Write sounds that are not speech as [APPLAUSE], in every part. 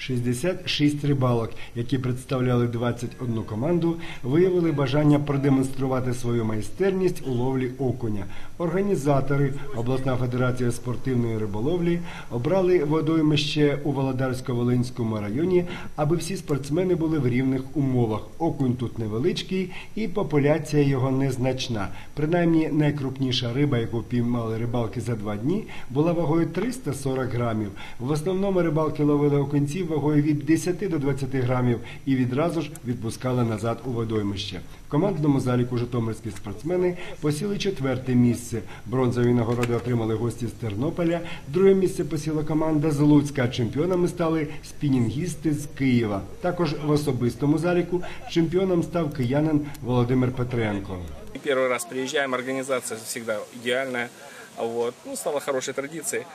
66 рибалок, які представляли 21 команду, виявили бажання продемонструвати свою майстерність у ловлі окуня. Організатори, обласна федерація спортивної риболовлі, обрали водоймище у Володарсько-Волинському районі, аби всі спортсмени були в рівних умовах. Окунь тут невеличкий і популяція його незначна. Принаймні найкрупніша риба, яку піймали рибалки за два дні, була вагою 340 грамів. В основному рибалки ловили окунців вагою від 10 до 20 грамів і відразу ж відпускали назад у водоймище. В командному заліку житомирські спортсмени посіли четверте місце. Бронзові нагороди отримали гості з Тернополя. Друге місце посіла команда з Луцька. Чемпіонами стали спінінгісти з Києва. Також в особистому заліку чемпіоном став киянин Володимир Петренко. Первый раз приезжаем, организация всегда идеальная. Вот. Ну, стало хорошей традицией.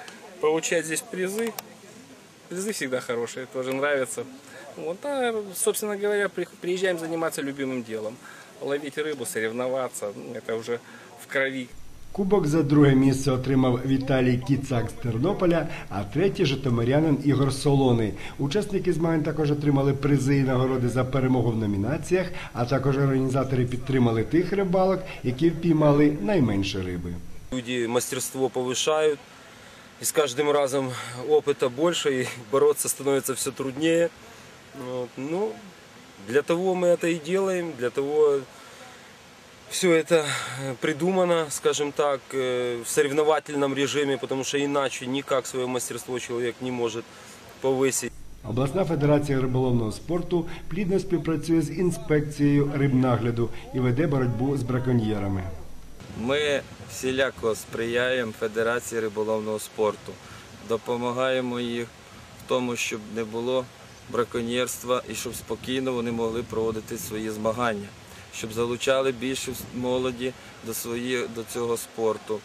Получать здесь призы. Призы всегда хорошие, тоже нравятся. Вот, а, собственно говоря, при- приезжаем заниматься любимым делом. Ловить рыбу, соревноваться, ну, это уже в крови. Кубок за друге місце отримав Віталій Кіцак з Тернополя, а третє житомирянин Ігор Солоний. Учасники змагань також отримали призи і нагороди за перемогу в номінаціях, а також організатори підтримали тих рибалок, які впіймали найменше риби. Люди мастерство повышают, и с каждым разом опыта больше, и [LAUGHS] бороться становится все труднее. Вот. Ну, для того мы это и делаем, для того все это э, придумано, скажем так, э, в соревновательном режиме, потому что иначе никак свое мастерство человек не может повысить. Обласна федерація риболовного спорту плідно співпрацює з інспекцією рибнагляду і веде боротьбу з браконьєрами. Ми всіляко сприяємо Федерації риболовного спорту, допомагаємо їх в тому, щоб не було браконьєрства і щоб спокійно вони могли проводити свої змагання, щоб залучали більше молоді до, свої, до цього спорту.